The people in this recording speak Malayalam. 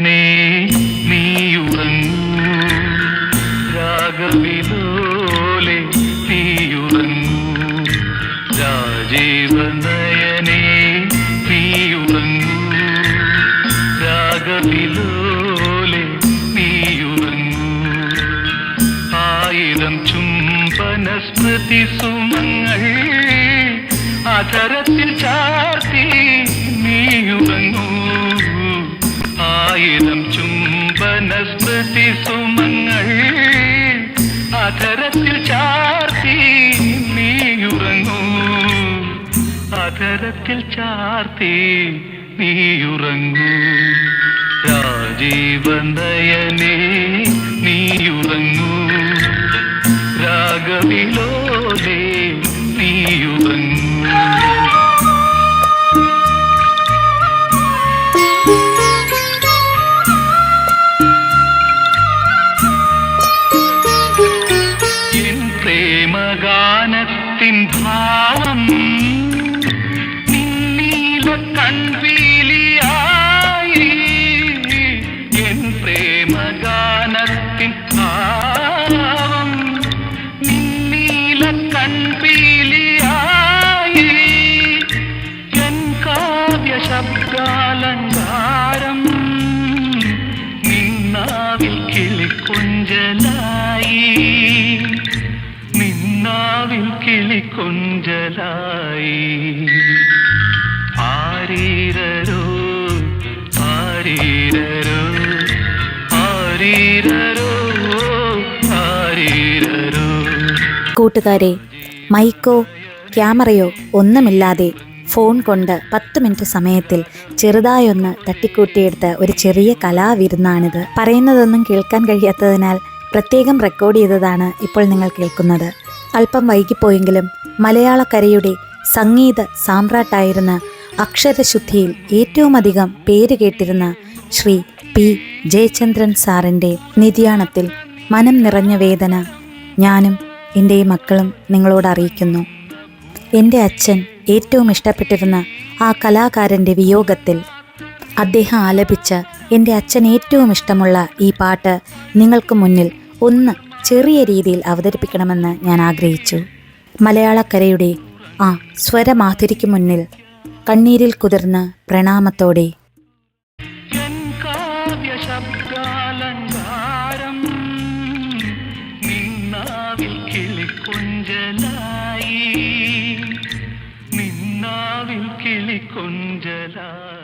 രാജീവനയനേ ഉറങ്ങൂ രാഗവിലോലെ നീയുറങ്ങൂ. നീ ഉറങ്ങൂ രാഗവിലോലെ നീയുറങ്ങൂ. ആയിരം ചുംബന സ്മൃതി സുമങ്ങൾ അധരത്തിൽ ചാർത്തി സ്മൃതി സുമങ്ങൾ അധരത്തിൽ ചാർത്തി നീയുറങ്ങൂ അധരത്തിൽ ചാർത്തി നീയുറങ്ങൂ രാജീവനയനേ നീയുറങ്ങൂ രാഗവിലോലേ പ്രേമഗാനത്തിൻ ഭാവം നിന്നീല കൺവീലിയായി എൻ പ്രേമഗാനത്തിൻ ഭാവം നിന്നീല കൺവീലിയായി എൻ കാവ്യ ശബ്ദാലങ്കാരം നിന്നാവിൽ കിളിക്കൊഞ്ചലായി നിന്നാവിൽ കിളിക്കൊഞ്ചലായി ആരീരരോ ആരീരരോ ആരീരരോ ആരീരരോ. കൂട്ടുകാരെ മൈക്കോ ക്യാമറയോ ഒന്നുമില്ലാതെ ഫോൺ കൊണ്ട് പത്ത് മിനിറ്റ് സമയത്തിൽ ചെറുതായൊന്ന് തട്ടിക്കൂട്ടിയെടുത്ത ഒരു ചെറിയ കലാവിരുന്നാണിത്. പറയുന്നതൊന്നും കേൾക്കാൻ കഴിയാത്തതിനാൽ പ്രത്യേകം റെക്കോർഡ് ചെയ്തതാണ് ഇപ്പോൾ നിങ്ങൾ കേൾക്കുന്നത്. അല്പം വൈകിപ്പോയെങ്കിലും മലയാളക്കരയുടെ സംഗീത സാമ്രാട്ടായിരുന്ന അക്ഷരശുദ്ധിയിൽ ഏറ്റവുമധികം പേര് കേട്ടിരുന്ന ശ്രീ പി. ജയചന്ദ്രൻ സാറിന്റെ നിര്യാണത്തിൽ മനം നിറഞ്ഞ വേദന ഞാനും എന്റെ മക്കളും നിങ്ങളോട് അറിയിക്കുന്നു. എന്റെ അച്ഛൻ ഏറ്റവും ഇഷ്ടപ്പെട്ടിരുന്ന ആ കലാകാരന്റെ വിയോഗത്തിൽ അദ്ദേഹം ആലപിച്ച എന്റെ അച്ഛൻ ഏറ്റവും ഇഷ്ടമുള്ള ഈ പാട്ട് നിങ്ങൾക്ക് മുന്നിൽ ഒന്ന് ചെറിയ രീതിയിൽ അവതരിപ്പിക്കണമെന്ന് ഞാൻ ആഗ്രഹിച്ചു. മലയാളക്കരയുടെ ആ സ്വരമാധുരിക്ക് മുന്നിൽ കണ്ണീരിൽ കുതിർന്ന് പ്രണാമത്തോടെ. കിളിക്കൊഞ്ചലായി. നിന്നാവിൽ കിളിക്കൊഞ്ചലായി.